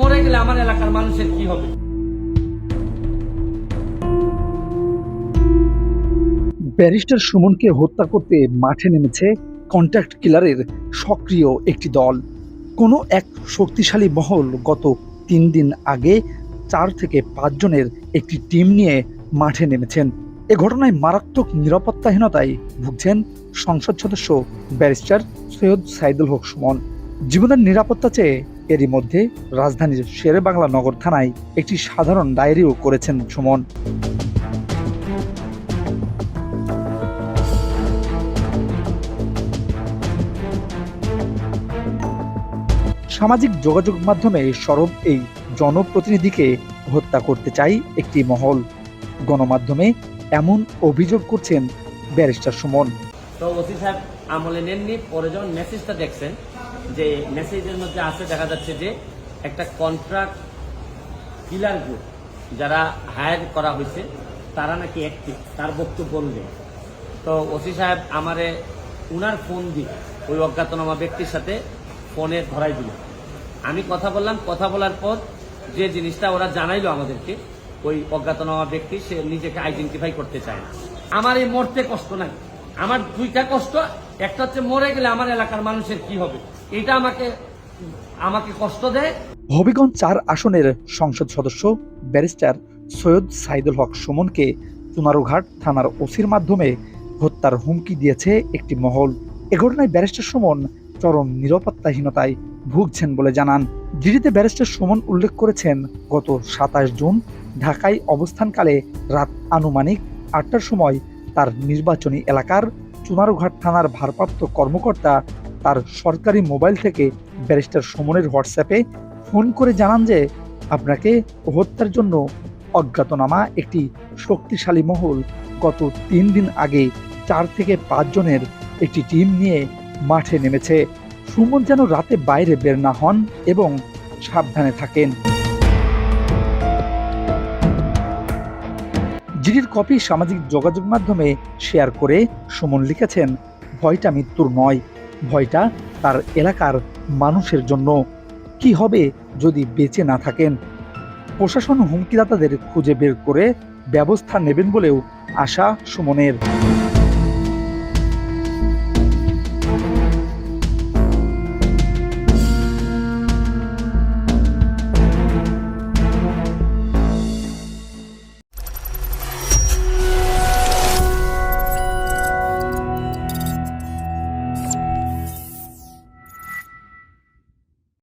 মরে গেলে আমার এলাকার মানুষের কি হবে? ব্যারিস্টার সুমনকে হত্যা করতে মাঠে নেমেছে কন্ট্যাক্ট কিলারের সক্রিয় একটি দল। কোনো এক শক্তিশালী মহল গত তিন দিন আগে চার থেকে পাঁচজনের একটি টিম নিয়ে মাঠে নেমেছেন। এ ঘটনায় মারাত্মক নিরাপত্তাহীনতায় ভুগছেন সংসদ সদস্য ব্যারিস্টার সৈয়দ সাইদুল হক সুমন। জীবনের নিরাপত্তা চেয়ে এরই মধ্যে রাজধানীর শেরে বাংলা নগর থানায় একটি সাধারণ ডায়েরিও করেছেন সুমন। সামাজিক যোগাযোগ মাধ্যমে সরব এই জনপ্রতিনিধিকে হত্যা করতে চাই একটি মহল। গণমাধ্যমে এমন অভিযোগ করছেন ব্যারিস্টার সুমন। তো ওসি সাহেব আমলে নেননি, পরে যখন মেসেজটা দেখছেন যে মেসেজের মধ্যে আছে, দেখা যাচ্ছে যে একটা কন্ট্রাক্ট কিলার গ্রুপ যারা হায়ার করা হয়েছে, তারা নাকি অ্যাক্টিভ তার বক্তব্য অনুযায়ী। তো ওসি সাহেব আমারে উনার ফোন দিয়ে ওই অজ্ঞাতনামা ব্যক্তির সাথে ফোনে ধরাই দিল। আমি কথা বললাম, কথা বলার পর যে জিনিসটা ওরা জানাইলো আমাদেরকে, ওই অজ্ঞাতনামা ব্যক্তি, সে নিজেকে আইডেন্টিফাই করতে চায় না। আমার এই মরতে কষ্ট নাই। আমার দুইটা কষ্ট, একটা হচ্ছে মরে গেলে আমার এলাকার মানুষের কি হবে? এটা আমাকে আমাকে কষ্ট দেয়। হবিগঞ্জ চার আসনের সংসদ সদস্য ব্যারিস্টার সৈয়দ সাইদুল হক সুমনকে চুনারুঘাট থানার ওসির মাধ্যমে হত্যার হুমকি দিয়েছে একটি মহল। এ ঘটনায় ব্যারিস্টার সুমন চরম নিরাপত্তাহীনতায় ভুগছেন বলে জানান। ডিডিতে ব্যারিস্টার সুমন উল্লেখ করেছেন, গত সাতাশ জুন ঢাকায় অবস্থানকালে রাত আনুমানিক আটটার সময় তার নির্বাচনী এলাকার চুনারুঘাট থানার ভারপ্রাপ্ত কর্মকর্তা তার সরকারি মোবাইল থেকে ব্যারিস্টার সুমনের হোয়াটসঅ্যাপে ফোন করে জানান যে আপনাকে হত্যার জন্য অজ্ঞাতনামা একটি শক্তিশালী মহল গত তিন দিন আগে চার থেকে পাঁচ জনের একটি টিম নিয়ে মাঠে নেমেছে। সুমন যেন রাতে বাইরে বের না হন এবং সাবধানে থাকেন। জিডির কপি সামাজিক যোগাযোগ মাধ্যমে শেয়ার করে সুমন লিখেছেন, ভয়টা মৃত্যুর নয়। ভয়টা তার এলাকার মানুষের জন্য কি হবে যদি বেঁচে না থাকেন? প্রশাসন হুমকিদাতাদের খুঁজে বের করে ব্যবস্থা নেবেন বলেও আশা সুমনের।